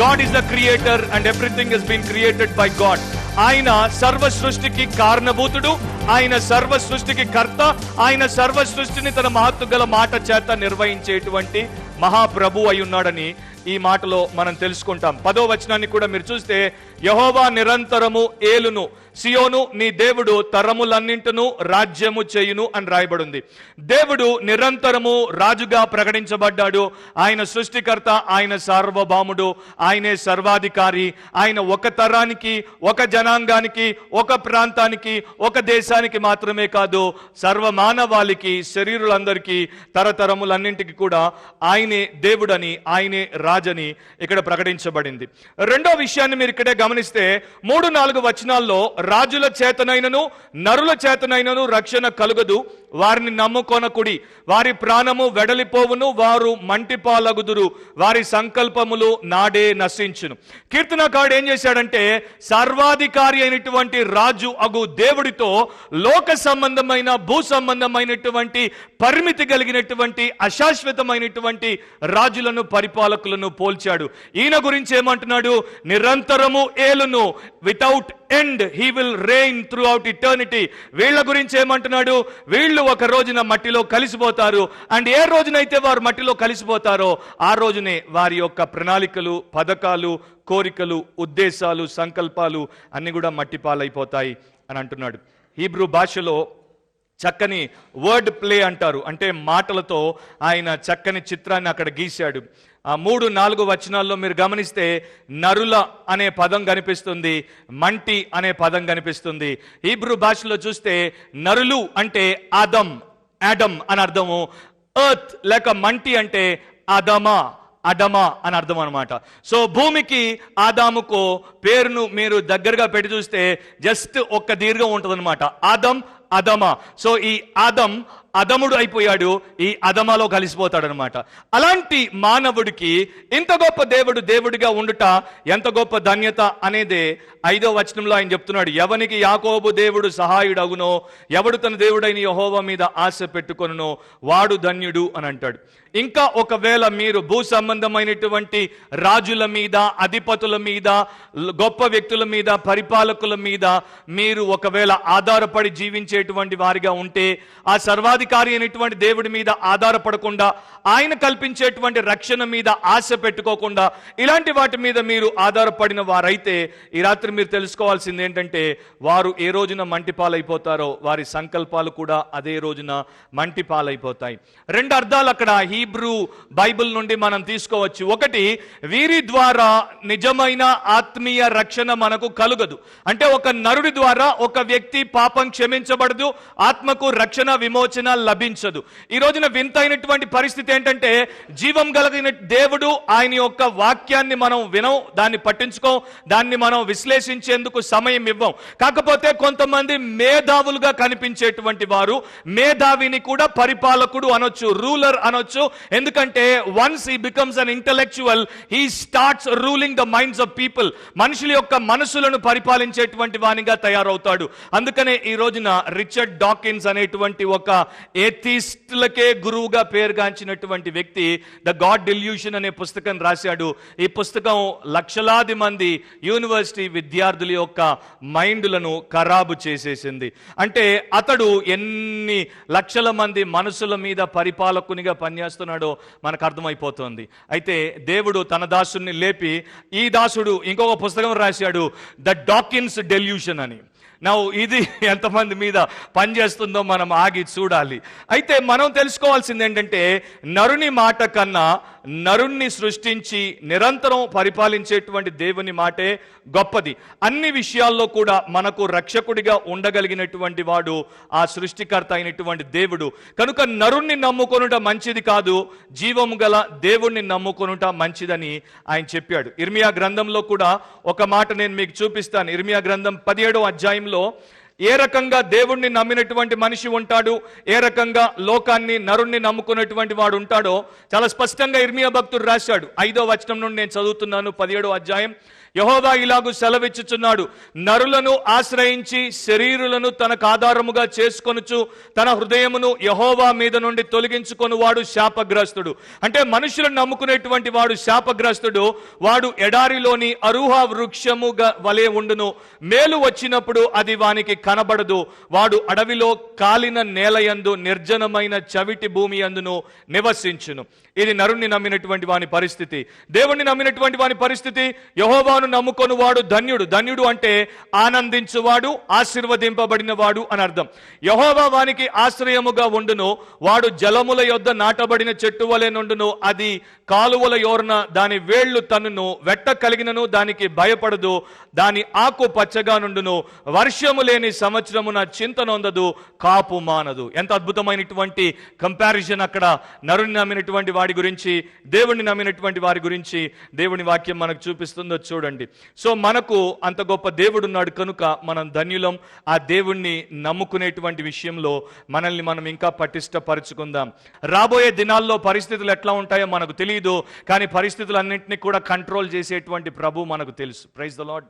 God is the creator and everything is been created by God ఆయన సర్వ సృష్టికి కారణభూతుడు ఆయన సర్వ సృష్టికి కర్త ఆయన సర్వ సృష్టిని తన మహత్తు గల మాట చేత నిర్వహించేటువంటి మహాప్రభు అయి ఉన్నాడని ఈ మాటలో మనం తెలుసుకుంటాం. పదో వచనాన్ని కూడా మీరు చూస్తే యహోవా నిరంతరము ఏలును. సియోను నీ దేవుడు తరములన్నింటిను రాజ్యము చేయును అని రాయబడింది. దేవుడు నిరంతరము రాజుగా ప్రకటించబడ్డాడు. ఆయన సృష్టికర్త ఆయన సార్వభౌముడు ఆయనే సర్వాధికారి. ఆయన ఒక తరానికి ఒక జనాంగానికి ఒక ప్రాంతానికి ఒక దేశానికి మాత్రమే కాదు సర్వమానవాళికి శరీరులందరికీ తరతరములన్నింటికి కూడా ఆయనే దేవుడని ఆయనే రాజని ఇక్కడ ప్రకటించబడింది. రెండో విషయాన్ని మీరు ఇక్కడే గమనిస్తే మూడు నాలుగు వచనాల్లో రాజుల చేతనైనను నరుల చేతనైనను రక్షణ కలుగదు. వారిని నమ్ముకొనకుడి. వారి ప్రాణము వెడలిపోవును వారు మంటిపాలగుదురు. వారి సంకల్పములు నాడే నశించును. కీర్తనకాడు ఏం చేశాడంటే సర్వాధికారి అయినటువంటి రాజు అగు దేవుడితో లోక సంబంధమైన భూ సంబంధమైనటువంటి పరిమితి కలిగినటువంటి అశాశ్వతమైనటువంటి రాజులను పరిపాలకులను పోల్చాడు. ఈయన గురించి ఏమంటున్నాడు? నిరంతరము ఏలును. Without end he will reign throughout eternity వీళ్ళ గురించి ఏమంటున్నాడు? వీళ్ళు ఒక రోజున మట్టిలో కలిసిపోతారు. అండ్ ఏ రోజునైతే వారు మట్టిలో కలిసిపోతారో ఆ రోజునే వారి యొక్క ప్రణాళికలు పథకాలు కోరికలు ఉద్దేశాలు సంకల్పాలు అన్ని కూడా మట్టి పాలైపోతాయి అని అంటున్నాడు. హీబ్రూ భాషలో చక్కని వర్డ్ ప్లే అంటారు. అంటే మాటలతో ఆయన చక్కని చిత్రాన్ని అక్కడ గీశాడు. ఆ మూడు నాలుగు వచనాల్లో మీరు గమనిస్తే నరుల అనే పదం కనిపిస్తుంది మంటి అనే పదం కనిపిస్తుంది. హీబ్రూ భాషలో చూస్తే నరులు అంటే ఆదం యాడమ్ అని అర్థము. ఎర్త్ లేక మంటి అంటే అదమా అడమా అని అర్థం అనమాట సో భూమికి ఆదాముకో పేరును మీరు దగ్గరగా పెట్టి చూస్తే జస్ట్ ఒక్క దీర్ఘం ఉంటుంది అనమాట ఆదం అదమ సో ఈ ఆదం అదముడు అయిపోయాడు ఈ అదమలో కలిసిపోతాడు అనమాట అలాంటి మానవుడికి ఇంత గొప్ప దేవుడు దేవుడిగా ఉండుట ఎంత గొప్ప ధన్యత అనేదే ఐదో వచనంలో ఆయన చెప్తున్నాడు. ఎవనికి యాకోబు దేవుడు సహాయుడగునో ఎవడు తన దేవుడైన యహోవ మీద ఆశ పెట్టుకొనునో వాడు ధన్యుడు అని అంటాడు. ఇంకా ఒకవేళ మీరు భూ సంబంధమైనటువంటి రాజుల మీద అధిపతుల మీద గొప్ప వ్యక్తుల మీద పరిపాలకుల మీద మీరు ఒకవేళ ఆధారపడి జీవించేటువంటి వారిగా ఉంటే ఆ సర్వాధికారి అయినటువంటి దేవుడి మీద ఆధారపడకుండా ఆయన కల్పించేటువంటి రక్షణ మీద ఆశ పెట్టుకోకుండా ఇలాంటి వాటి మీద మీరు ఆధారపడిన వారైతే ఈ రాత్రి మీరు తెలుసుకోవాల్సింది ఏంటంటే వారు ఏ రోజున మంటిపాలైపోతారో వారి సంకల్పాలు కూడా అదే రోజున మంటిపాలైపోతాయి. రెండు అర్థాలు అక్కడ హీబ్రూ బైబిల్ నుండి మనం తీసుకోవచ్చు. ఒకటి వీరి ద్వారా నిజమైన ఆత్మీయ రక్షణ మనకు కలుగదు. అంటే ఒక నరుడి ద్వారా ఒక వ్యక్తి పాపం క్షమించబడదు ఆత్మకు రక్షణ విమోచన లభించదు. ఈ రోజున వింతైనటువంటి పరిస్థితి ఏంటంటే జీవం కలిగిన దేవుడు ఆయన యొక్క వాక్యాన్ని మనం వినం దాన్ని పట్టించుకోం దాన్ని మనం విశ్లేషించేందుకు సమయం ఇవ్వం. కాకపోతే కొంతమంది మేధావులుగా కనిపించేటువంటి వారు మేధావిని కూడా పరిపాలకుడు అనొచ్చు రూలర్ అనొచ్చు. ఎందుకంటే once he becomes an intellectual he starts ruling the minds of people మనుషుల యొక్క మనసులను పరిపాలించేటువంటి వానిగా తయారవుతాడు. అందుకనే ఈ రోజున రిచర్డ్ డాకిన్స్ అనేటువంటి ఒక ఏథిస్టులకే గురువుగా పేరుగాంచినటువంటి వ్యక్తి ద గాడ్ డెల్యూషన్ అనే పుస్తకం రాశాడు. ఈ పుస్తకం లక్షలాది మంది యూనివర్సిటీ విద్యార్థుల యొక్క మైండ్లను ఖరాబు చేసేసింది. అంటే అతడు ఎన్ని లక్షల మంది మనసుల మీద పరిపాలకునిగా పనిచేస్తున్నాడో మనకు అర్థమైపోతుంది. అయితే దేవుడు తన దాసుని లేపి ఈ దాసుడు ఇంకొక పుస్తకం రాశాడు ద డాకిన్స్ డెల్యూషన్ అని. నా ఇది ఎంతమంది మీద పనిచేస్తుందో మనం ఆగి చూడాలి. అయితే మనం తెలుసుకోవాల్సింది ఏంటంటే నరుని మాట కన్నా నరుణ్ణి సృష్టించి నిరంతరం పరిపాలించేటువంటి దేవుని మాటే గొప్పది. అన్ని విషయాల్లో కూడా మనకు రక్షకుడిగా ఉండగలిగినటువంటి వాడు ఆ సృష్టికర్త అయినటువంటి దేవుడు. కనుక నరుణ్ణి నమ్ముకొనుట మంచిది కాదు జీవము గల దేవుణ్ణి నమ్ముకొనుట మంచిదని ఆయన చెప్పాడు. ఇర్మియా గ్రంథంలో కూడా ఒక మాట నేను మీకు చూపిస్తాను. ఇర్మియా గ్రంథం పదిహేడో అధ్యాయంలో ఏ రకంగా దేవుణ్ణి నమ్మినటువంటి మనిషి ఉంటాడు ఏ రకంగా లోకాన్ని నరుణ్ణి నమ్ముకున్నటువంటి వాడు ఉంటాడో చాలా స్పష్టంగా ఇర్మియా భక్తుడు రాశాడు. ఐదో వచనం నుండి నేను చదువుతున్నాను పదిహేడో అధ్యాయం. యహోవా ఇలాగు సెలవిచ్చుచున్నాడు. నరులను ఆశ్రయించి శరీరులను తనకు ఆధారముగా చేసుకొనుచు తన హృదయమును యహోవా మీద నుండి తొలగించుకొని వాడు శాపగ్రస్తుడు. అంటే మనుషులను నమ్ముకునేటువంటి వాడు శాపగ్రస్తుడు. వాడు ఎడారిలోని అరుహ వృక్షముగా వలె ఉండును. మేలు వచ్చినప్పుడు అది వానికి కనబడదు. వాడు అడవిలో కాలిన నేలయందు నిర్జనమైన చవిటి భూమి అందును నివసించును. ఇది నరుణ్ణి నమ్మినటువంటి వాని పరిస్థితి. దేవుణ్ణి నమ్మినటువంటి వాని పరిస్థితి యహోవాను నమ్ముకొని వాడు ధన్యుడు. ధన్యుడు అంటే ఆనందించువాడు ఆశీర్వదింపబడిన వాడు అని అర్థం. యహోవా వానికి ఆశ్రయముగా ఉండును వాడు జలముల యొద్ద నాటబడిన చెట్టు వలె నుండును అది కాలువల యోరన దాని వేళ్ళు తన్నును వెట్ట కలిగినను దానికి భయపడదు దాని ఆకు పచ్చగా నుండును వర్షము లేని సంవత్సరమున చింత నొందదు కాపు మానదు. ఎంత అద్భుతమైనటువంటి కంపారిజన్ అక్కడ. నరుని నమ్మినటువంటి వాడి గురించి దేవుణ్ణి నమ్మినటువంటి వారి గురించి దేవుని వాక్యం మనకు చూపిస్తుందో చూడండి. సో మనకు అంత గొప్ప దేవుడు ఉన్నాడు కనుక మనం ధన్యులం. ఆ దేవుణ్ణి నమ్ముకునేటువంటి విషయంలో మనల్ని మనం ఇంకా పటిష్టపరుచుకుందాం. రాబోయే దినాల్లో పరిస్థితులు ఎట్లా ఉంటాయో మనకు తెలియదు కానీ పరిస్థితులన్నింటినీ కూడా కంట్రోల్ చేసేటువంటి ప్రభు మనకు తెలుసు. ప్రైజ్ ద లాడ్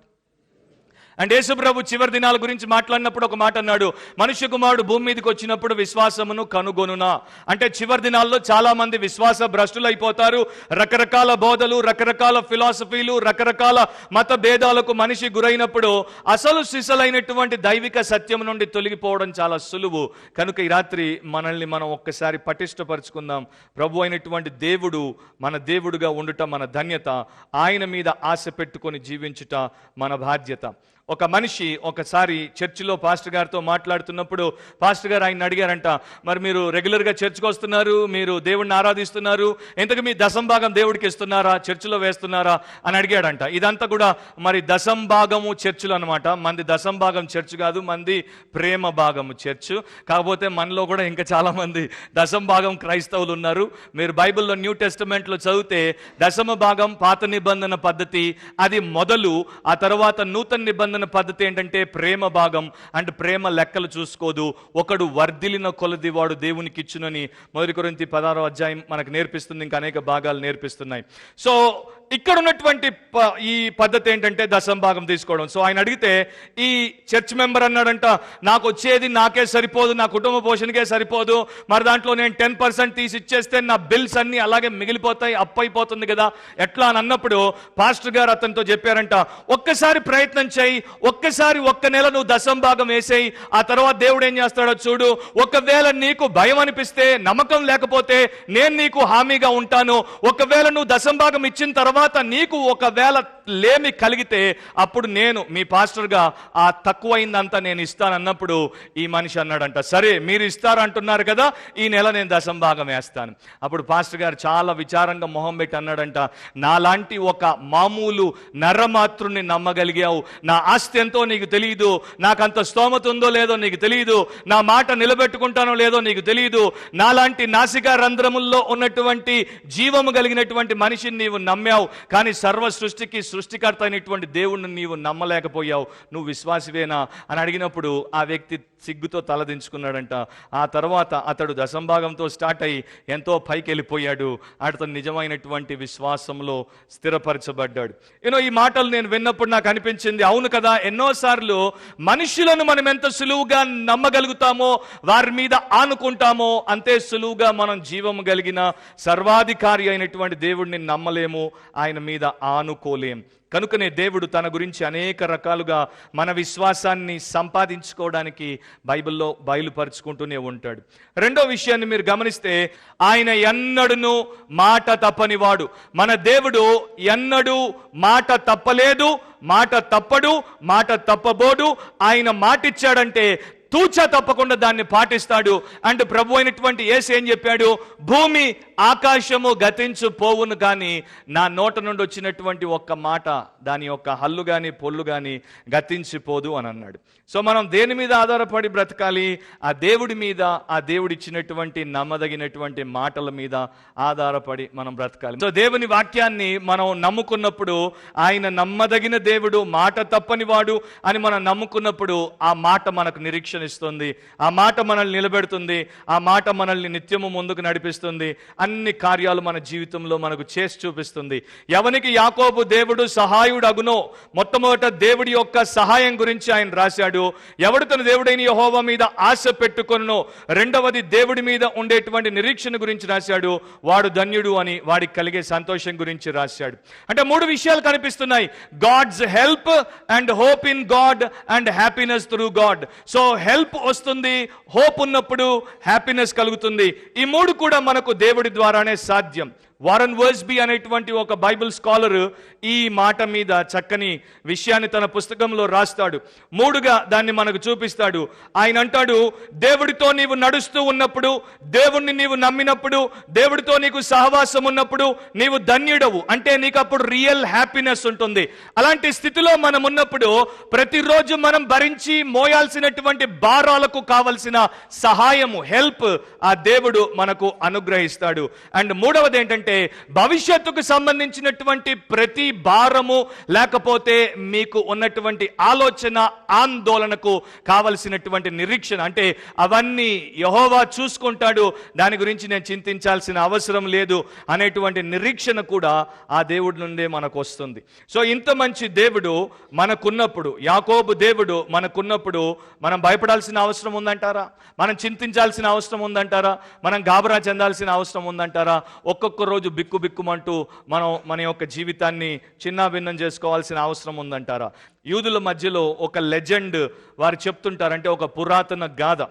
అండ్ యేసుప్రభు చివరి దినాల గురించి మాట్లాడినప్పుడు ఒక మాట అన్నాడు మనుష్య కుమారుడు భూమి మీదకి వచ్చినప్పుడు విశ్వాసమును కనుగొనునా. అంటే చివరి దినాల్లో చాలా మంది విశ్వాస భ్రష్టులు అయిపోతారు. రకరకాల బోధలు రకరకాల ఫిలాసఫీలు రకరకాల మత భేదాలకు మనిషి గురైనప్పుడు అసలు సిసలైనటువంటి దైవిక సత్యం నుండి తొలగిపోవడం చాలా సులువు. కనుక ఈ రాత్రి మనల్ని మనం ఒక్కసారి పటిష్టపరుచుకుందాం. ప్రభు అయినటువంటి దేవుడు మన దేవుడుగా ఉండటం మన ధన్యత. ఆయన మీద ఆశ పెట్టుకొని జీవించుట మన బాధ్యత. ఒక మనిషి ఒకసారి చర్చిలో పాస్టర్ గారితో మాట్లాడుతున్నప్పుడు పాస్టర్ గారు ఆయన అడిగారంట మరి మీరు రెగ్యులర్గా చర్చ్కి వస్తున్నారు? మీరు దేవుడిని ఆరాధిస్తున్నారు? ఇంతకు మీ దశంభాగం దేవుడికి ఇస్తున్నారా? చర్చిలో వేస్తున్నారా? అని అడిగాడంట. ఇదంతా కూడా మరి దశంభాగము చర్చిలు అనమాట మంది దశంభాగం చర్చ్ కాదు మంది ప్రేమ భాగము చర్చ్. కాకపోతే మనలో కూడా ఇంకా చాలామంది దశంభాగం దశం భాగం క్రైస్తవులు ఉన్నారు. మీరు బైబిల్లో న్యూ టెస్టమెంట్లో చదివితే దశమ భాగం పాత నిబంధన పద్ధతి అది మొదలు ఆ తర్వాత నూతన నిబంధన పద్ధతి ఏంటంటే ప్రేమ భాగం. అండ్ ప్రేమ లెక్కలు చూసుకోదు. ఒకడు వర్ధిలిన కొలది వాడు దేవునికి ఇచ్చునని మొదటి కొరింతి పదహారో అధ్యాయం మనకు నేర్పిస్తుంది. ఇంకా అనేక భాగాలు నేర్పిస్తున్నాయి. సో ఇక్కడ ఉన్నటువంటి ప- ఈ పద్ధతి ఏంటంటే దశం భాగం తీసుకోవడం. సో ఆయన అడిగితే ఈ చర్చ్ మెంబర్ అన్నాడంట నాకు వచ్చేది నాకే సరిపోదు నా కుటుంబ పోషణకే సరిపోదు మరి దాంట్లో నేను టెన్ పర్సెంట్ తీసి ఇచ్చేస్తే నా బిల్స్ అన్ని అలాగే మిగిలిపోతాయి అప్పైపోతుంది అయిపోతుంది కదా ఎట్లా అని అన్నప్పుడు పాస్టర్ గారు అతనితో చెప్పారంట ఒక్కసారి ప్రయత్నం చేయి ఒక్కసారి ఒక్క నెల నువ్వు దశం భాగం వేసేయి ఆ తర్వాత దేవుడు ఏం చేస్తాడో చూడు ఒకవేళ నీకు భయం అనిపిస్తే నమ్మకం లేకపోతే నేను నీకు హామీగా ఉంటాను ఒకవేళ నువ్వు దశం భాగం ఇచ్చిన తర్వాత నీకు ఒకవేళ లేమి కలిగితే అప్పుడు నేను మీ పాస్టర్గా ఆ తక్కువైందంతా నేను ఇస్తానన్నప్పుడు ఈ మనిషి అన్నాడంట. సరే మీరు ఇస్తారంటున్నారు కదా ఈ నెల నేను దశంభాగం వేస్తాను. అప్పుడు పాస్టర్ గారు చాలా విచారంగా మొహం పెట్టి అన్నాడంట నాలాంటి ఒక మామూలు నర్రమాతృని నమ్మగలిగావు. నా ఆస్తి ఎంతో నీకు తెలియదు నాకంత స్తోమత ఉందో లేదో నీకు తెలియదు నా మాట నిలబెట్టుకుంటానో లేదో నీకు తెలియదు నాలాంటి నాసికా రంధ్రముల్లో ఉన్నటువంటి జీవము కలిగినటువంటి మనిషిని నీవు నమ్మావు. కానీ సర్వ సృష్టికి సృష్టికర్త అయినటువంటి దేవుణ్ణి నీవు నమ్మలేకపోయావు నువ్వు విశ్వాసివేనా అని అడిగినప్పుడు ఆ వ్యక్తి సిగ్గుతో తలదించుకున్నాడంట ఆ తర్వాత అతడు దశంభాగంతో స్టార్ట్ అయ్యి ఎంతో పైకి వెళ్ళిపోయాడు అతను నిజమైనటువంటి విశ్వాసంలో స్థిరపరచబడ్డాడు. ఏనో ఈ మాటలు నేను విన్నప్పుడు నాకు అనిపించింది అవును కదా ఎన్నోసార్లు మనుషులను మనం ఎంత సులువుగా నమ్మగలుగుతామో వారి మీద ఆనుకుంటామో అంతే సులువుగా మనం జీవము కలిగిన సర్వాధికారి అయినటువంటి దేవుడిని నమ్మలేము ఆయన మీద ఆనుకోలేం. కనుకనే దేవుడు తన గురించి అనేక రకాలుగా మన విశ్వాసాన్ని సంపాదించుకోవడానికి బైబిల్లో బయలుపరుచుకుంటూనే ఉంటాడు. రెండో విషయాన్ని మీరు గమనిస్తే ఆయన ఎన్నడూ మాట తప్పనివాడు. మన దేవుడు ఎన్నడూ మాట తప్పలేదు మాట తప్పడు మాట తప్పబోడు. ఆయన మాటిచ్చాడంటే తూచా తప్పకుండా దాన్ని పాటిస్తాడు. అండ్ ప్రభు అయినటువంటి ఏసు ఏం చెప్పాడు? భూమి ఆకాశము గతించు పోవును కానీ నా నోట నుండి వచ్చినటువంటి ఒక్క మాట దాని యొక్క హల్లు కానీ పొల్లు కానీ గతించిపోదు అని అన్నాడు. సో మనం దేని మీద ఆధారపడి బ్రతకాలి? ఆ దేవుడి మీద ఆ దేవుడి ఇచ్చినటువంటి నమ్మదగినటువంటి మాటల మీద ఆధారపడి మనం బ్రతకాలి. సో దేవుని వాక్యాన్ని మనం నమ్ముకున్నప్పుడు ఆయన నమ్మదగిన దేవుడు మాట తప్పని వాడు అని మనం నమ్ముకున్నప్పుడు ఆ మాట మనకు నిరీక్షణ ఇస్తుంది ఆ మాట మనల్ని నిలబెడుతుంది. ఆ మాట మనల్ని నిత్యము ముందుకు నడిపిస్తుంది. అన్ని కార్యాలు మన జీవితంలో మనకు చేసి చూపిస్తుంది. ఎవనికి యాకోబు దేవుడు సహాయుడు అగునో మొట్టమొదట దేవుడి యొక్క సహాయం గురించి ఆయన రాశాడు. ఎవడు తన దేవుడైన యహోవా మీద ఆశ పెట్టుకొనో రెండవది దేవుడి మీద ఉండేటువంటి నిరీక్షణ గురించి రాశాడు. వాడు ధన్యుడు అని వాడికి కలిగే సంతోషం గురించి రాశాడు. అంటే మూడు విషయాలు కనిపిస్తున్నాయి. God's help and hope in God and happiness through God. So help వస్తుంది హోప్ ఉన్నప్పుడు హ్యాపీనెస్ కలుగుతుంది. ఈ మూడు కూడా మనకు దేవుడి ద్వారానే సాధ్యం. వారన్ వర్స్బీ అనేటువంటి ఒక బైబిల్ స్కాలర్ ఈ మాట మీద చక్కని విషయాన్ని తన పుస్తకంలో రాస్తాడు. మూడుగా దాన్ని మనకు చూపిస్తాడు. ఆయన అంటాడు దేవుడితో నీవు నడుస్తూ ఉన్నప్పుడు దేవుణ్ణి నీవు నమ్మినప్పుడు దేవుడితో నీకు సహవాసం ఉన్నప్పుడు నీవు ధన్యుడవు. అంటే నీకు అప్పుడు రియల్ హ్యాపీనెస్ ఉంటుంది. అలాంటి స్థితిలో మనం ఉన్నప్పుడు ప్రతిరోజు మనం భరించి మోయాల్సినటువంటి భారాలకు కావలసిన సహాయము హెల్ప్ ఆ దేవుడు మనకు అనుగ్రహిస్తాడు. అండ్ మూడవది ఏంటంటే భవిష్యత్తుకు సంబంధించినటువంటి ప్రతి భారము లేకపోతే మీకు ఉన్నటువంటి ఆలోచన ఆందోళనకు కావలసినటువంటి నిరీక్షణ. అంటే అవన్నీ యహోవా చూసుకుంటాడు. దాని గురించి నేను చింతించాల్సిన అవసరం లేదు అనేటువంటి నిరీక్షణ కూడా ఆ దేవుడి నుండే మనకు వస్తుంది సో ఇంత మంచి దేవుడు మనకున్నప్పుడు యాకోబు దేవుడు మనకున్నప్పుడు మనం భయపడాల్సిన అవసరం ఉందంటారా? మనం చింతించాల్సిన అవసరం ఉందంటారా? మనం గాబరా చెందాల్సిన అవసరం ఉందంటారా? ఒక్కొక్క రోజు బిక్కు బిక్కుమంటూ మనం మన యొక్క జీవితాన్ని చిన్నాభిన్నం చేసుకోవాల్సిన అవసరం ఉందంటారా? యూదుల మధ్యలో ఒక లెజెండ్ వారు చెప్తుంటారంటే ఒక పురాతన గాథ.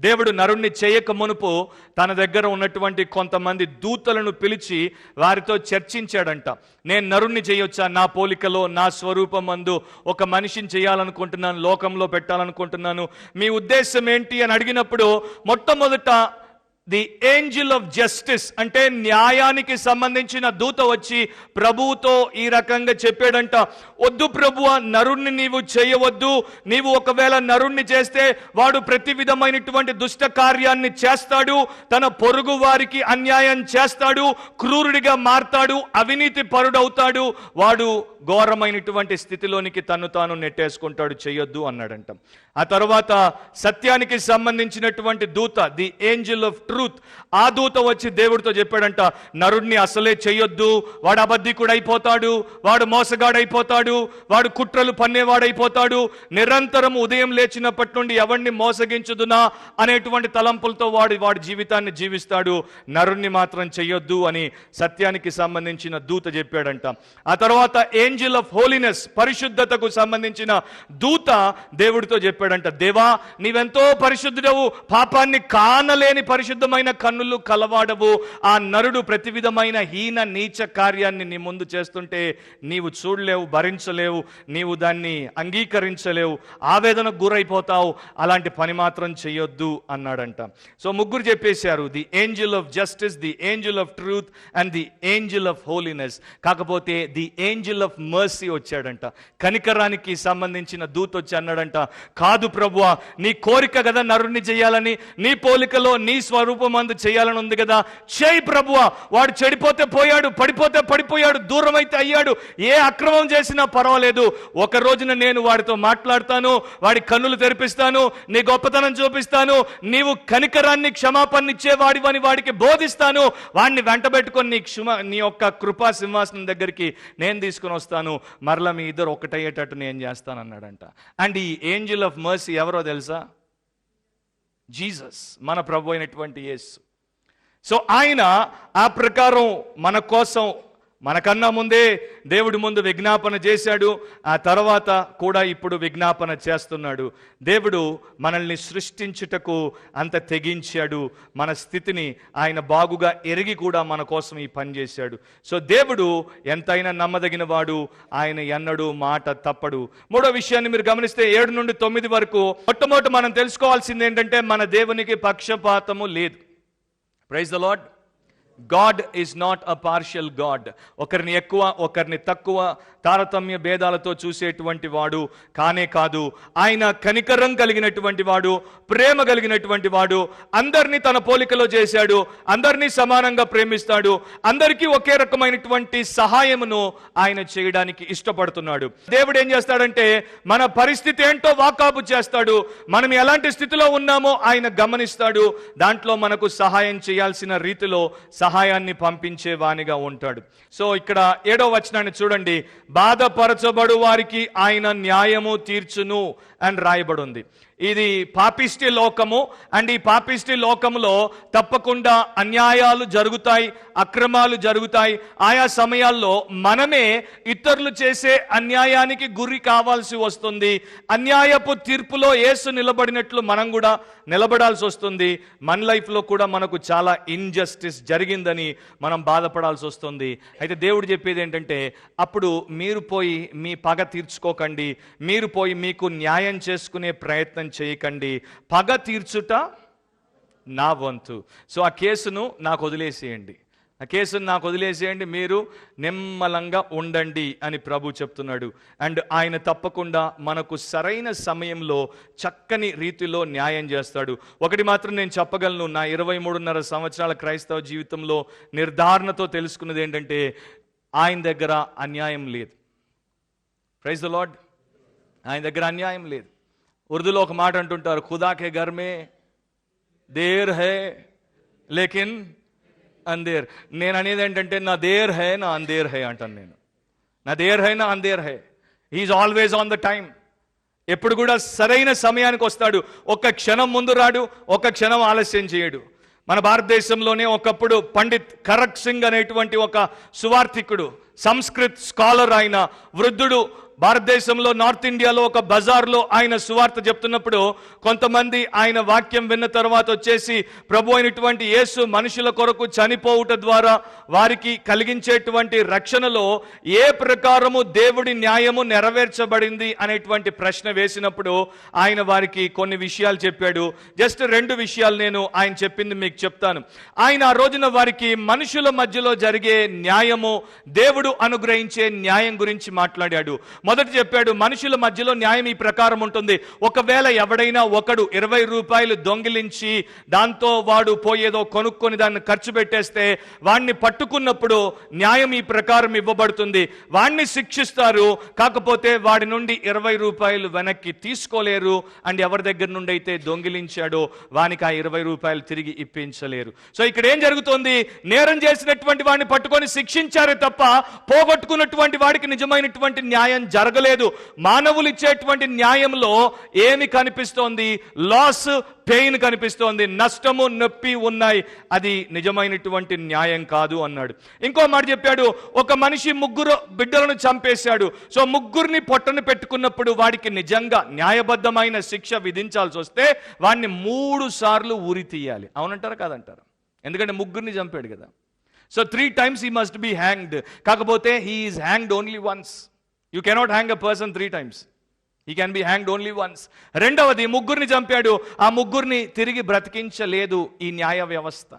దేవుడు నరుణ్ణి చేయక మునుపు తన దగ్గర ఉన్నటువంటి కొంతమంది దూతలను పిలిచి వారితో చర్చించాడంట. నేను నరుణ్ణి చేయొచ్చా? నా పోలికలో నా స్వరూపం మందు ఒక మనిషిని చేయాలనుకుంటున్నాను లోకంలో పెట్టాలనుకుంటున్నాను. మీ ఉద్దేశం ఏంటి? అని అడిగినప్పుడు మొట్టమొదట ది ఏంజిల్ ఆఫ్ జస్టిస్ అంటే న్యాయానికి సంబంధించిన దూత వచ్చి ప్రభువుతో ఈ రకంగా చెప్పాడంట. వద్దు ప్రభువ నరుణ్ణి నీవు చేయవద్దు. నీవు ఒకవేళ నరుణ్ణి చేస్తే వాడు ప్రతి విధమైనటువంటి దుష్ట కార్యాన్ని చేస్తాడు. తన పొరుగు వారికి అన్యాయం చేస్తాడు. క్రూరుడిగా మారతాడు. అవినీతి పరుడవుతాడు. వాడు ఘోరమైనటువంటి స్థితిలోనికి తను తాను నెట్టేసుకుంటాడు. చేయొద్దు అన్నాడంట. ఆ తర్వాత సత్యానికి సంబంధించినటువంటి దూత ది ఏంజిల్ ఆఫ్ ట్రూత్ ఆ దూత వచ్చి దేవుడితో చెప్పాడంట నరుణ్ణి అసలే చేయొద్దు వాడు అబద్ధికుడైపోతాడు. అయిపోతాడు వాడు మోసగాడైపోతాడు. వాడు కుట్రలు పన్నేవాడైపోతాడు. నిరంతరం ఉదయం లేచినప్పటి నుండి ఎవరిని మోసగించుదునా? అనేటువంటి తలంపులతో వాడు వాడి జీవితాన్ని జీవిస్తాడు. నరుణ్ణి మాత్రం చెయ్యొద్దు అని సత్యానికి సంబంధించిన దూత చెప్పాడంట. ఆ తర్వాత ఏంజిల్ ఆఫ్ హోలీనెస్ పరిశుద్ధతకు సంబంధించిన దూత దేవుడితో చెప్పాడంట దేవా నీవెంతో పరిశుద్ధుడవు. పాపాన్ని కానలేని పరిశుద్ధమైన కన్నులు కలవాడవు. ఆ నరుడు ప్రతి విధమైన హీన నీచ కార్యాన్ని నీ ముందు చేస్తుంటే నీవు చూడలేవు భరించలేవు నీవు దాన్ని అంగీకరించలేవు ఆవేదనకు గురైపోతావు. అలాంటి పని మాత్రం చేయొద్దు అన్నాడంట. సో ముగ్గురు చెప్పేశారు the angel of justice the angel of truth and the angel of holiness. కాకపోతే ది ఏంజిల్ ఆఫ్ మర్సీ వచ్చాడంట. కనికరానికి సంబంధించిన దూత వచ్చి అన్నాడంట కాదు ప్రభువా నీ కోరిక కదా నరుణ్ణి చేయాలని నీ పోలికలో నీ స్వరూపం రూపమందు చేయాలని ఉంది కదా. చేయి ప్రభువా వాడు చెడిపోతే పోయాడు పడిపోతే పడిపోయాడు దూరం అయితే అయ్యాడు. ఏ అక్రమం చేసినా పర్వాలేదు. ఒక రోజున నేను వాడితో మాట్లాడతాను వాడి కన్నులు తెరిపిస్తాను నీ గొప్పతనం చూపిస్తాను నీవు కనికరాన్ని క్షమాపణ ఇచ్చేవాడివని వాడికి బోధిస్తాను. వాడిని వెంటబెట్టుకొని నీ క్షమ నీ యొక్క కృపా సింహాసనం దగ్గరికి నేను తీసుకుని వస్తాను. మరలా మీ ఇద్దరు ఒకటయ్యేటట్టు నేను చేస్తానన్నాడంట. అండ్ ఈ ఏంజిల్ ఆఫ్ మర్సీ ఎవరో తెలుసా? జీసస్ మన ప్రభు అయినటువంటి యేసు. సో ఆయన ఆ ప్రకారం మన కోసం మనకన్నా ముందే దేవుడి ముందు విజ్ఞాపన చేశాడు ఆ తర్వాత కూడా ఇప్పుడు విజ్ఞాపన చేస్తున్నాడు. దేవుడు మనల్ని సృష్టించుటకు అంత తెగించాడు. మన స్థితిని ఆయన బాగుగా ఎరిగి కూడా మన కోసం ఈ పని చేశాడు. సో దేవుడు ఎంతైనా నమ్మదగిన వాడు ఆయన ఎన్నడూ మాట తప్పడు. మూడో విషయాన్ని మీరు గమనిస్తే ఏడు నుండి తొమ్మిది వరకు మొట్టమొదటి మనం తెలుసుకోవాల్సింది ఏంటంటే మన దేవునికి పక్షపాతము లేదు. Praise the Lord God is not a partial God ఒకరిని ఎక్కువ ఒకరిని తక్కువ తారతమ్య భేదాలతో చూసేటువంటి వాడు కానే కాదు. ఆయన కనికరం కలిగినటువంటి వాడు ప్రేమ కలిగినటువంటి వాడు అందరినీ తన పోలికలో చేశాడు అందరినీ సమానంగా ప్రేమిస్తాడు అందరికీ ఒకే రకమైనటువంటి సహాయమును ఆయన చేయడానికి ఇష్టపడుతున్నాడు. దేవుడు ఏం చేస్తాడంటే మన పరిస్థితి ఏంటో వాకాబు చేస్తాడు మనం ఎలాంటి స్థితిలో ఉన్నామో ఆయన గమనిస్తాడు దాంట్లో మనకు సహాయం చేయాల్సిన రీతిలో సహాయాన్ని పంపించే వానిగా ఉంటాడు. సో ఇక్కడ ఏడో వచనాన్ని చూడండి. బాధపరచబడు వారికి ఆయన న్యాయము తీర్చును అని రాయబడి ఉంది ఇది పాపిష్టి లోకము. అండ్ ఈ పాపిష్టి లోకములో తప్పకుండా అన్యాయాలు జరుగుతాయి అక్రమాలు జరుగుతాయి. ఆయా సమయాల్లో మనమే ఇతరులు చేసే అన్యాయానికి గురి కావాల్సి వస్తుంది. అన్యాయపు తీర్పులో ఏసు నిలబడినట్లు మనం కూడా నిలబడాల్సి వస్తుంది. మన లైఫ్లో కూడా మనకు చాలా ఇన్జస్టిస్ జరిగిందని మనం బాధపడాల్సి వస్తుంది. అయితే దేవుడు చెప్పేది ఏంటంటే అప్పుడు మీరు పోయి మీ పగ తీర్చుకోకండి. మీరు పోయి మీకు న్యాయం చేసుకునే ప్రయత్నం చేయకండి. పగ తీర్చుట నా వంతు. సో ఆ కేసును నాకు వదిలేసేయండి. ఆ కేసును నాకు వదిలేసేయండి. మీరు నిమ్మలంగా ఉండండి అని ప్రభు చెప్తున్నాడు. అండ్ ఆయన తప్పకుండా మనకు సరైన సమయంలో చక్కని రీతిలో న్యాయం చేస్తాడు. ఒకటి మాత్రం నేను చెప్పగలను. నా ఇరవై మూడున్నర సంవత్సరాల క్రైస్తవ జీవితంలో నిర్ధారణతో తెలుసుకున్నది ఏంటంటే ఆయన దగ్గర అన్యాయం లేదు. ప్రైజ్ ద లాడ్ ఆయన దగ్గర అన్యాయం లేదు. ఉర్దూలో ఒక మాట అంటుంటారు ఖుదాకే గర్మే దేర్ హే లేకిన్ అందేర్. నేను అనేది ఏంటంటే నా దేర్ హే నా అందేర్ హే అంటాను నేను. నా దేర్ హై నా అందేర్ high. He always on the time ఎప్పుడు కూడా సరైన సమయానికి వస్తాడు. ఒక క్షణం ముందు రాడు ఒక క్షణం ఆలస్యం చేయడు. మన భారతదేశంలోనే ఒకప్పుడు పండిత్ కరక్ సింగ్ అనేటువంటి ఒక సువార్థికుడు సంస్కృత్ స్కాలర్ ఆయన వృద్ధుడు భారతదేశంలో నార్త్ ఇండియాలో ఒక బజార్లో ఆయన సువార్త చెప్తున్నప్పుడు కొంతమంది ఆయన వాక్యం విన్న తర్వాత వచ్చేసి ప్రభు అయినటువంటి యేసు మనుషుల కొరకు చనిపోవుట ద్వారా వారికి కలిగించేటువంటి రక్షణలో ఏ ప్రకారము దేవుడి న్యాయము నెరవేర్చబడింది? అనేటువంటి ప్రశ్న వేసినప్పుడు ఆయన వారికి కొన్ని విషయాలు చెప్పాడు. జస్ట్ రెండు విషయాలు నేను ఆయన చెప్పింది మీకు చెప్తాను. ఆయన ఆ రోజున వారికి మనుషుల మధ్యలో జరిగే న్యాయము దేవుడు అనుగ్రహించే న్యాయం గురించి మాట్లాడాడు. మొదటి చెప్పాడు మనుషుల మధ్యలో న్యాయం ఈ ప్రకారం ఉంటుంది. ఒకవేళ ఎవడైనా ఒకడు ఇరవై రూపాయలు దొంగిలించి దాంతో వాడు పోయేదో కొనుక్కొని దాన్ని ఖర్చు పెట్టేస్తే వాణ్ణి పట్టుకున్నప్పుడు న్యాయం ఈ ప్రకారం ఇవ్వబడుతుంది. వాణ్ణి శిక్షిస్తారు కాకపోతే వాడి నుండి ఇరవై రూపాయలు వెనక్కి తీసుకోలేరు అండ్ ఎవరి దగ్గర నుండి అయితే దొంగిలించాడో వానికి ఆ ఇరవై రూపాయలు తిరిగి ఇప్పించలేరు. సో ఇక్కడ ఏం జరుగుతోంది? నేరం చేసినటువంటి వాడిని పట్టుకొని శిక్షించారే తప్ప పోగొట్టుకున్నటువంటి వాడికి నిజమైనటువంటి న్యాయం జరగలేదు. మానవులు ఇచ్చేటువంటి న్యాయంలో ఏమి కనిపిస్తోంది? లాస్ పెయిన్ కనిపిస్తోంది. నష్టము నొప్పి ఉన్నాయి. అది నిజమైనటువంటి న్యాయం కాదు అన్నాడు. ఇంకో మాట చెప్పాడు. ఒక మనిషి ముగ్గురు బిడ్డలను చంపేశాడు. సో ముగ్గురిని పొట్టను పెట్టుకున్నప్పుడు వాడికి నిజంగా న్యాయబద్ధమైన శిక్ష విధించాల్సి వస్తే వాడిని మూడు సార్లు ఊరి తీయాలి. అవునంటారా? కాదంటారా? ఎందుకంటే ముగ్గురిని చంపాడు కదా. So three times he must be hanged కాకపోతే he is hanged only once you cannot hang a person three times he can be hanged only once రెండవది ముగ్గురిని చంపాడు. ఆ ముగ్గురిని తిరిగి బ్రతికించలేదు ఈ న్యాయ వ్యవస్థ.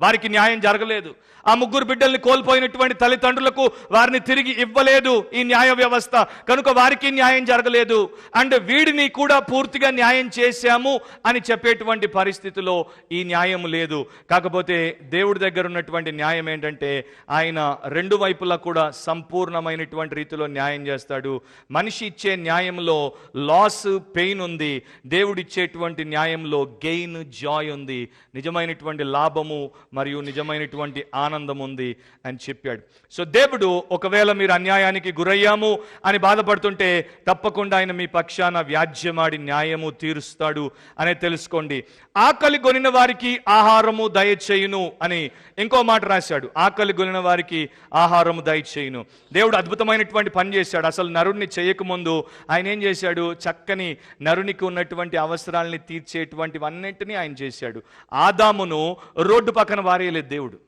వారికి న్యాయం జరగలేదు. ఆ ముగ్గురు బిడ్డల్ని కోల్పోయినటువంటి తల్లిదండ్రులకు వారిని తిరిగి ఇవ్వలేదు ఈ న్యాయ వ్యవస్థ. కనుక వారికి న్యాయం జరగలేదు. అండ్ వీడిని కూడా పూర్తిగా న్యాయం చేశాము అని చెప్పేటువంటి పరిస్థితిలో ఈ న్యాయం లేదు. కాకపోతే దేవుడి దగ్గర ఉన్నటువంటి న్యాయం ఏంటంటే ఆయన రెండు వైపులా కూడా సంపూర్ణమైనటువంటి రీతిలో న్యాయం చేస్తాడు. మనిషి ఇచ్చే న్యాయంలో లాస్ పెయిన్ ఉంది. దేవుడిచ్చేటువంటి న్యాయంలో గెయిన్ జాయ్ ఉంది. నిజమైనటువంటి లాభము మరియు నిజమైనటువంటి ఆనందం ఉంది అని చెప్పాడు. సో దేవుడు ఒకవేళ మీరు అన్యాయానికి గురయ్యాము అని బాధపడుతుంటే తప్పకుండా ఆయన మీ పక్షాన వ్యాజ్యమాడి న్యాయము తీరుస్తాడు అనే తెలుసుకోండి. ఆకలి కొనిన వారికి ఆహారము దయచేయును అని ఇంకో మాట రాశాడు. ఆకలి కొనిన వారికి ఆహారము దయచేయును. దేవుడు అద్భుతమైనటువంటి పని చేశాడు. అసలు నరుణ్ణి చేయకముందు ఆయన ఏం చేశాడు? చక్కని నరునికి ఉన్నటువంటి అవసరాల్ని తీర్చేటువంటివన్నింటినీ ఆయన చేశాడు. ఆదామును రోడ్డు పక్కన వారేయలేదు దేవుడు.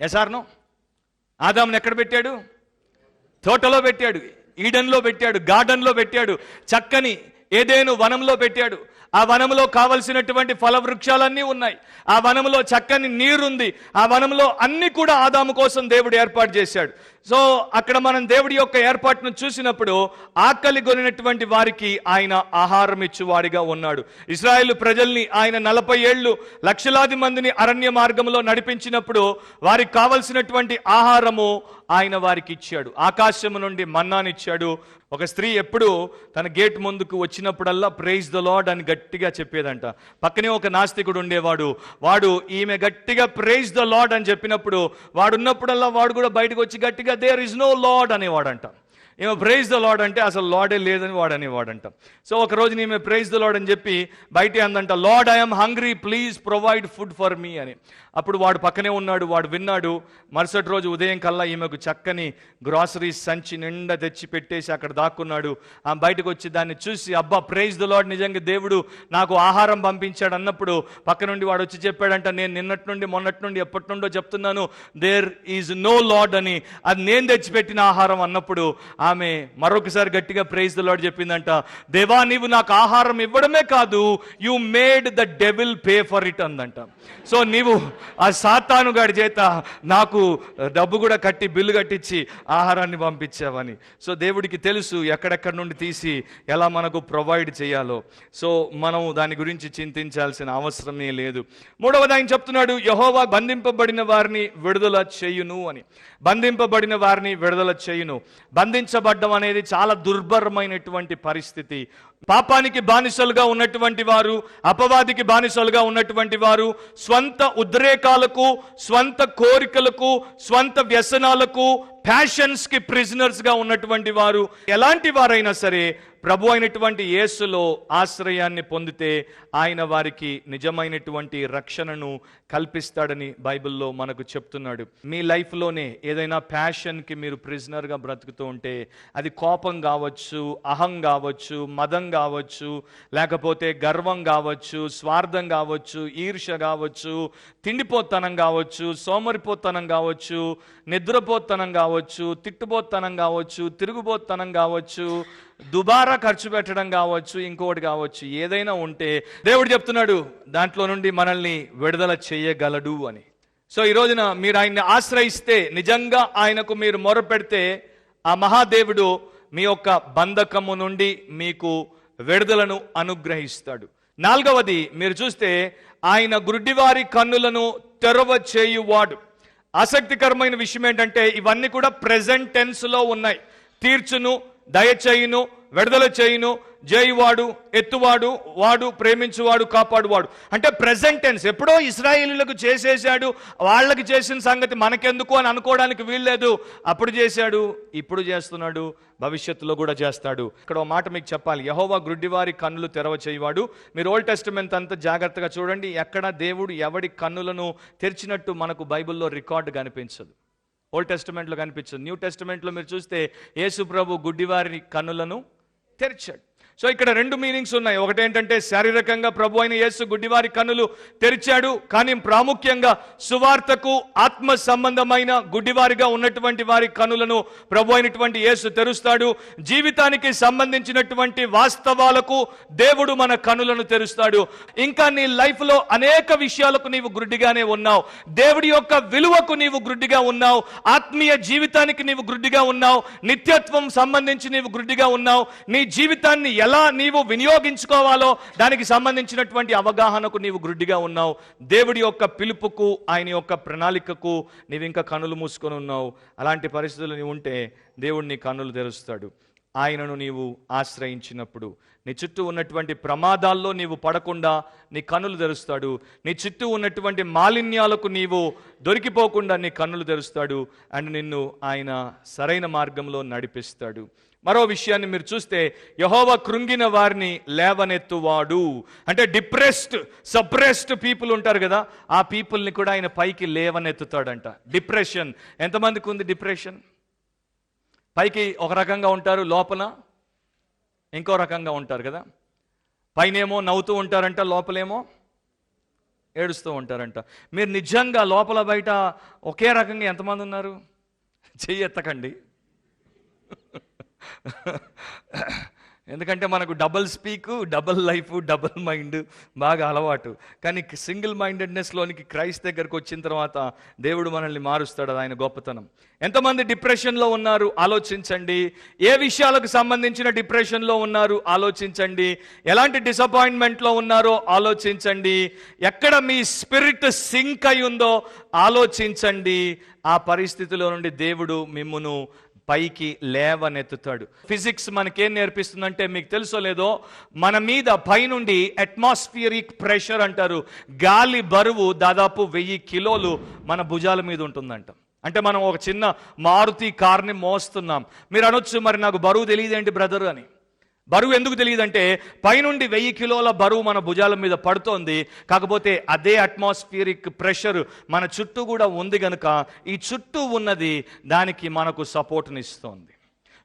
ఎసార్నో? ఆదామును ఎక్కడ పెట్టాడు? తోటలో పెట్టాడు ఈడన్లో పెట్టాడు గార్డెన్లో పెట్టాడు చక్కని ఏదేను వనంలో పెట్టాడు. ఆ వనంలో కావలసినటువంటి ఫలవృక్షాలన్నీ ఉన్నాయి. ఆ వనంలో చక్కని నీరుంది. ఆ వనంలో అన్ని కూడా ఆదాము కోసం దేవుడు ఏర్పాటు చేశాడు. సో అక్కడ మనం దేవుడి యొక్క ఏర్పాటును చూసినప్పుడు ఆకలి కొనినటువంటి వారికి ఆయన ఆహారం ఇచ్చేవాడిగా ఉన్నాడు. ఇస్రాయేల్ ప్రజల్ని ఆయన నలభై ఏళ్ళు లక్షలాది మందిని అరణ్య మార్గంలో నడిపించినప్పుడు వారికి కావలసినటువంటి ఆహారము ఆయన వారికి ఇచ్చాడు. ఆకాశము నుండి మన్నానిచ్చాడు ఒక స్త్రీ ఎప్పుడు తన గేట్ ముందుకు వచ్చినప్పుడల్లా ప్రైజ్ ద లాడ్ అని గట్టిగా చెప్పేదంట. పక్కనే ఒక నాస్తికుడు ఉండేవాడు. వాడు ఈమె గట్టిగా ప్రైజ్ ద లాడ్ అని చెప్పినప్పుడు వాడున్నప్పుడల్లా వాడు కూడా బయటకు వచ్చి గట్టిగా దేర్ ఇస్ నో లాడ్ అనేవాడంట. ఈమె ప్రైజ్ ద లాడ్ అంటే అసలు లాడే లేదని వాడు వాడంట సో ఒక రోజు నేను ప్రైజ్ ద లాడ్ అని చెప్పి బయట అందంట Lord I'm hungry please provide food for me అని. అప్పుడు వాడు పక్కనే ఉన్నాడు వాడు విన్నాడు మరుసటి రోజు ఉదయం కల్లా ఈమెకు చక్కని గ్రాసరీస్ సంచి నిండా తెచ్చి పెట్టేసి అక్కడ దాక్కున్నాడు. ఆ బయటకు వచ్చి దాన్ని చూసి అబ్బా ప్రైజ్ ద లాడ్ నిజంగా దేవుడు నాకు ఆహారం పంపించాడు అన్నప్పుడు పక్క నుండి వాడు వచ్చి చెప్పాడంట నేను నిన్నటి నుండి మొన్నటి నుండి ఎప్పటి నుండో చెప్తున్నాను దేర్ ఈజ్ నో లాడ్ అని. అది నేను తెచ్చిపెట్టిన ఆహారం అన్నప్పుడు ఆమె మరొకసారి గట్టిగా ప్రైజ్ ద లాడ్ చెప్పిందంట దేవా నీవు నాకు ఆహారం ఇవ్వడమే కాదు you made the devil pay for it అందంట. So నీవు ఆ సాతాను గాడి చేత నాకు డబ్బు కూడా కట్టి బిల్లు కట్టించి ఆహారాన్ని పంపించావని. సో దేవుడికి తెలుసు ఎక్కడెక్కడ నుండి తీసి ఎలా మనకు ప్రొవైడ్ చేయాలో. సో మనం దాని గురించి చింతించాల్సిన అవసరమే లేదు. మూడవది ఆయన చెప్తున్నాడు యహోవా బంధింపబడిన వారిని విడుదల చేయును అని. బంధింపబడిన వారిని విడుదల చేయును. బంధించ బంధించబడ్డం అనేది చాలా దుర్భరమైనటువంటి పరిస్థితి. పాపానికి బానిసలుగా ఉన్నటువంటి వారు అపవాదికి బానిసలుగా ఉన్నటువంటి వారు స్వంత ఉద్రేకాలకు స్వంత కోరికలకు స్వంత వ్యసనాలకు ప్యాషన్స్కి ప్రిజనర్స్గా ఉన్నటువంటి వారు ఎలాంటి వారైనా సరే ప్రభు అయినటువంటి యేసులో ఆశ్రయాన్ని పొందితే ఆయన వారికి నిజమైనటువంటి రక్షణను కల్పిస్తాడని బైబిల్లో మనకు చెప్తున్నాడు. మీ లైఫ్లోనే ఏదైనా ప్యాషన్కి మీరు ప్రిజనర్గా బ్రతుకుతూ ఉంటే అది కోపం కావచ్చు అహం కావచ్చు మదం కావచ్చు లేకపోతే గర్వం కావచ్చు స్వార్థం కావచ్చు ఈర్ష కావచ్చు తిండిపోతనం కావచ్చు సోమరిపోతనం కావచ్చు నిద్రపోతనం కావచ్చు తిట్టుపోతనం కావచ్చు తిరుగుబోతనం కావచ్చు దుబారా ఖర్చు పెట్టడం కావచ్చు ఇంకోటి కావచ్చు ఏదైనా ఉంటే దేవుడు చెప్తున్నాడు దాంట్లో నుండి మనల్ని విడుదల చేయగలడు అని. సో ఈ రోజున మీరు ఆయన్ని ఆశ్రయిస్తే నిజంగా ఆయనకు మీరు మొరపెడితే ఆ మహాదేవుడు మీ యొక్క బంధకము నుండి మీకు విడుదలను అనుగ్రహిస్తాడు. నాలుగవది మీరు చూస్తే ఆయన గుడ్డివారి కన్నులను తెరవ చేయువాడు. ఆసక్తికరమైన విషయం ఏంటంటే ఇవన్నీ కూడా ప్రెజెంట్ టెన్స్లో ఉన్నాయి. తీర్చును దయచేయును విడుదల చేయును జైవాడు ఎత్తువాడు వాడు ప్రేమించువాడు కాపాడువాడు. అంటే ప్రజెంట్ టెన్స్ ఎప్పుడో ఇస్రాయిలీలకు చేసేసాడు వాళ్ళకి చేసిన సంగతి మనకెందుకు అని అనుకోవడానికి వీల్లేదు. అప్పుడు చేశాడు ఇప్పుడు చేస్తున్నాడు భవిష్యత్తులో కూడా చేస్తాడు. ఇక్కడ ఒక మాట మీకు చెప్పాలి. యహోవా గుడ్డివారి కన్నులు తెరవ చేయవాడు మీరు ఓల్డ్ టెస్టిమెంట్ అంతా జాగ్రత్తగా చూడండి. ఎక్కడ దేవుడు ఎవడి కన్నులను తెరిచినట్టు మనకు బైబిల్లో రికార్డు కనిపించదు. ఓల్డ్ టెస్టిమెంట్లో కనిపించదు. న్యూ టెస్టిమెంట్లో మీరు చూస్తే యేసు ప్రభు గుడ్డివారి కన్నులను తెరిచాడు. సో ఇక్కడ రెండు మీనింగ్స్ ఉన్నాయి. ఒకటి ఏంటంటే శారీరకంగా ప్రభు అయిన యేసు గుడ్డివారి కన్నులు తెరిచాడు. కానీ ప్రాముఖ్యంగా సువార్తకు ఆత్మ సంబంధమైన గుడ్డివారిగా ఉన్నటువంటి వారి కన్నులను ప్రభు అయినటువంటి యేసు తెరుస్తాడు. జీవితానికి సంబంధించినటువంటి వాస్తవాలకు దేవుడు మన కన్నులను తెరుస్తాడు. ఇంకా నీ లైఫ్లో అనేక విషయాలకు నీవు గుడ్డిగానే ఉన్నావు. దేవుడి యొక్క విలువకు నీవు గుడ్డిగా ఉన్నావు. ఆత్మీయ జీవితానికి నీవు గుడ్డిగా ఉన్నావు. నిత్యత్వం సంబంధించి నీవు గుడ్డిగా ఉన్నావు. నీ జీవితాన్ని ఎలా నీవు వినియోగించుకోవాలో దానికి సంబంధించినటువంటి అవగాహనకు నీవు గుడ్డిగా ఉన్నావు. దేవుడి యొక్క పిలుపుకు ఆయన యొక్క ప్రణాళికకు నీవు ఇంకా కన్నులు మూసుకొని ఉన్నావు. అలాంటి పరిస్థితులు నీవు ఉంటే దేవుడు నీ కన్నులు తెరుస్తాడు. ఆయనను నీవు ఆశ్రయించినప్పుడు నీ చుట్టూ ఉన్నటువంటి ప్రమాదాల్లో నీవు పడకుండా నీ కన్నులు తెరుస్తాడు. నీ చుట్టూ ఉన్నటువంటి మాలిన్యాలకు నీవు దొరికిపోకుండా నీ కన్నులు తెరుస్తాడు. అండ్ నిన్ను ఆయన సరైన మార్గంలో నడిపిస్తాడు. మరో విషయాన్ని మీరు చూస్తే యహోవ కృంగిన వారిని లేవనెత్తువాడు. అంటే డిప్రెస్డ్ సప్రెస్డ్ పీపుల్ ఉంటారు కదా ఆ పీపుల్ని కూడా ఆయన పైకి లేవనెత్తుతాడంట. డిప్రెషన్. ఎంతమందికి ఉంది డిప్రెషన్? పైకి ఒక రకంగా ఉంటారు లోపల ఇంకో రకంగా ఉంటారు కదా. పైనేమో నవ్వుతూ ఉంటారంట లోపలేమో ఏడుస్తూ ఉంటారంట. మీరు నిజంగా లోపల బయట ఒకే రకంగా ఎంతమంది ఉన్నారు? చెయ్యి ఎత్తకండి. ఎందుకంటే మనకు double speak double life double mind బాగా అలవాటు. కానీ సింగిల్ మైండెడ్నెస్లోనికి క్రైస్ట్ దగ్గరకు వచ్చిన తర్వాత దేవుడు మనల్ని మారుస్తాడు అది ఆయన గొప్పతనం. ఎంతమంది డిప్రెషన్లో ఉన్నారు? ఆలోచించండి. ఏ విషయాలకు సంబంధించిన డిప్రెషన్లో ఉన్నారు? ఆలోచించండి. ఎలాంటి డిసప్పాయింట్మెంట్లో ఉన్నారో ఆలోచించండి. ఎక్కడ మీ స్పిరిట్ సింక్ అయి ఉందో ఆలోచించండి. ఆ పరిస్థితిలో నుండి దేవుడు మిమ్మును పైకి లేవనెత్తుతాడు. ఫిజిక్స్ మనకేం నేర్పిస్తుందంటే మీకు తెలుసో లేదో మన మీద పైనుండి అట్మాస్ఫియరిక్ ప్రెషర్ అంటారు. గాలి బరువు దాదాపు వెయ్యి కిలోలు మన భుజాల మీద ఉంటుందంట. అంటే మనం ఒక చిన్న మారుతి కార్ని మోస్తున్నాం. మీరు అనొచ్చు మరి నాకు బరువు తెలియదేంటి బ్రదర్ అని. బరువు ఎందుకు తెలియదంటే పైనుండి వెయ్యి కిలోల బరువు మన భుజాల మీద పడుతోంది. కాకపోతే అదే అట్మాస్ఫియరిక్ ప్రెషర్ మన చుట్టూ కూడా ఉంది కనుక ఈ చుట్టూ ఉన్నది దానికి మనకు సపోర్ట్నిస్తోంది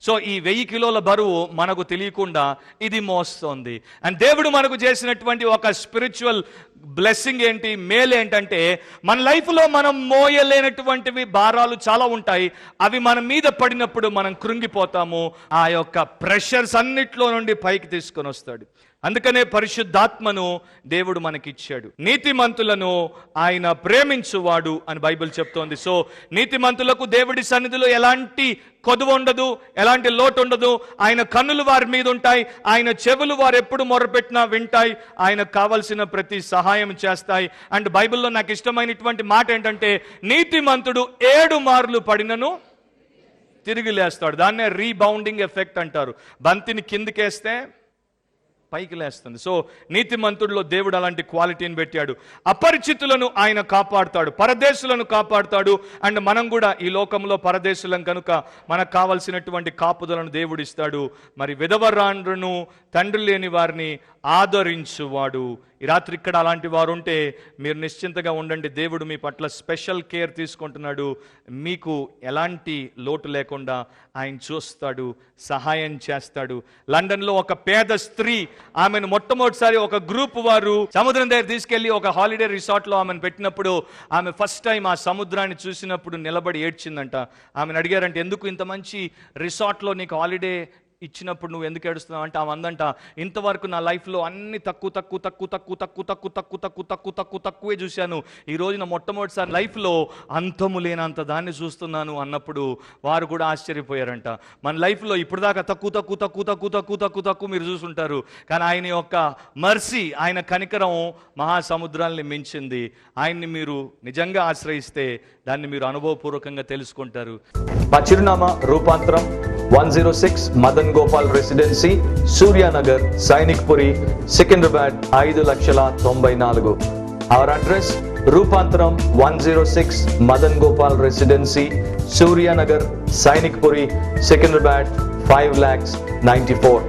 సో ఈ వెయ్యి కిలోల బరువు మనకు తెలియకుండా ఇది మోస్తోంది. అండ్ దేవుడు మనకు చేసినటువంటి ఒక స్పిరిచువల్ బ్లెస్సింగ్ ఏంటి మేలు ఏంటంటే మన లైఫ్లో మనం మోయలేనటువంటివి భారాలు చాలా ఉంటాయి. అవి మన మీద పడినప్పుడు మనం కృంగిపోతాము. ఆ యొక్క ప్రెషర్స్ అన్నిట్లో నుండి పైకి తీసుకొని వస్తాడు. అందుకనే పరిశుద్ధాత్మను దేవుడు మనకిచ్చాడు. నీతిమంతులను ఆయన ప్రేమించువాడు అని బైబిల్ చెప్తోంది. సో నీతిమంతులకు దేవుడి సన్నిధిలో ఎలాంటి కొదువు ఉండదు ఎలాంటి లోటు ఉండదు. ఆయన కన్నులు వారి మీద ఉంటాయి ఆయన చెవులు వారు ఎప్పుడు మొరపెట్టినా వింటాయి ఆయనకు కావలసిన ప్రతి సహాయం చేస్తాయి. అండ్ బైబిల్లో నాకు ఇష్టమైనటువంటి మాట ఏంటంటే నీతిమంతుడు ఏడు మార్లు పడినను తిరిగి లేస్తాడు. దాన్నే రీబౌండింగ్ ఎఫెక్ట్ అంటారు. బంతిని కిందికేస్తే పైకి లేస్తుంది. సో నీతిమంతుడిలో దేవుడు అలాంటి క్వాలిటీని పెట్టాడు. అపరిచితులను ఆయన కాపాడుతాడు. పరదేశులను కాపాడుతాడు. అండ్ మనం కూడా ఈ లోకంలో పరదేశులం కనుక మనకు కావలసినటువంటి కాపుదలను దేవుడు ఇస్తాడు. మరి విధవరాండ్రును తండ్రి లేని వారిని ఆదరించువాడు ఈ రాత్రి ఇక్కడ అలాంటి వారు ఉంటే మీరు నిశ్చింతగా ఉండండి. దేవుడు మీ పట్ల స్పెషల్ కేర్ తీసుకుంటున్నాడు. మీకు ఎలాంటి లోటు లేకుండా ఆయన చూస్తాడు సహాయం చేస్తాడు. లండన్లో ఒక పేద స్త్రీ ఆమెను మొట్టమొదటిసారి ఒక గ్రూప్ వారు సముద్రం దగ్గర తీసుకెళ్ళి ఒక హాలిడే రిసార్ట్లో ఆమెను పెట్టినప్పుడు ఆమె ఫస్ట్ టైం ఆ సముద్రాన్ని చూసినప్పుడు నిలబడి ఏడ్చిందంట. ఆమెను అడిగారంటే ఎందుకు ఇంత మంచి రిసార్ట్లో నీకు హాలిడే ఇచ్చినప్పుడు నువ్వు ఎందుకు ఏడుస్తున్నావు అంటే ఆమె అందంట ఇంతవరకు నా లైఫ్లో అన్ని తక్కువ తక్కువ తక్కువ తక్కువ తక్కువ తక్కువ తక్కువ తక్కువ తక్కువ తక్కువ తక్కువే చూశాను ఈ రోజున మొట్టమొదటిసారి లైఫ్లో అంతము లేనంత దాన్ని చూస్తున్నాను అన్నప్పుడు వారు కూడా ఆశ్చర్యపోయారంట మన లైఫ్లో ఇప్పుడు దాకా తక్కువ తక్కువ తక్కువ తక్కువ తక్కువ తక్కువ తక్కువ మీరు చూసుంటారు కానీ ఆయన యొక్క మర్సీ ఆయన కనికరం మహాసముద్రాల్ని మించింది ఆయన్ని మీరు నిజంగా ఆశ్రయిస్తే దాన్ని మీరు అనుభవపూర్వకంగా తెలుసుకుంటారు మా చిరునామా Rupantaram one zero six Madan Gopal residency Suryanagar Sainikpuri Secunderabad ఐదు లక్షల తొంభై నాలుగు. Our address Rupantaram one zero six Madan Gopal residency Suryanagar Sainikpuri Secunderabad five lakhs ninety four.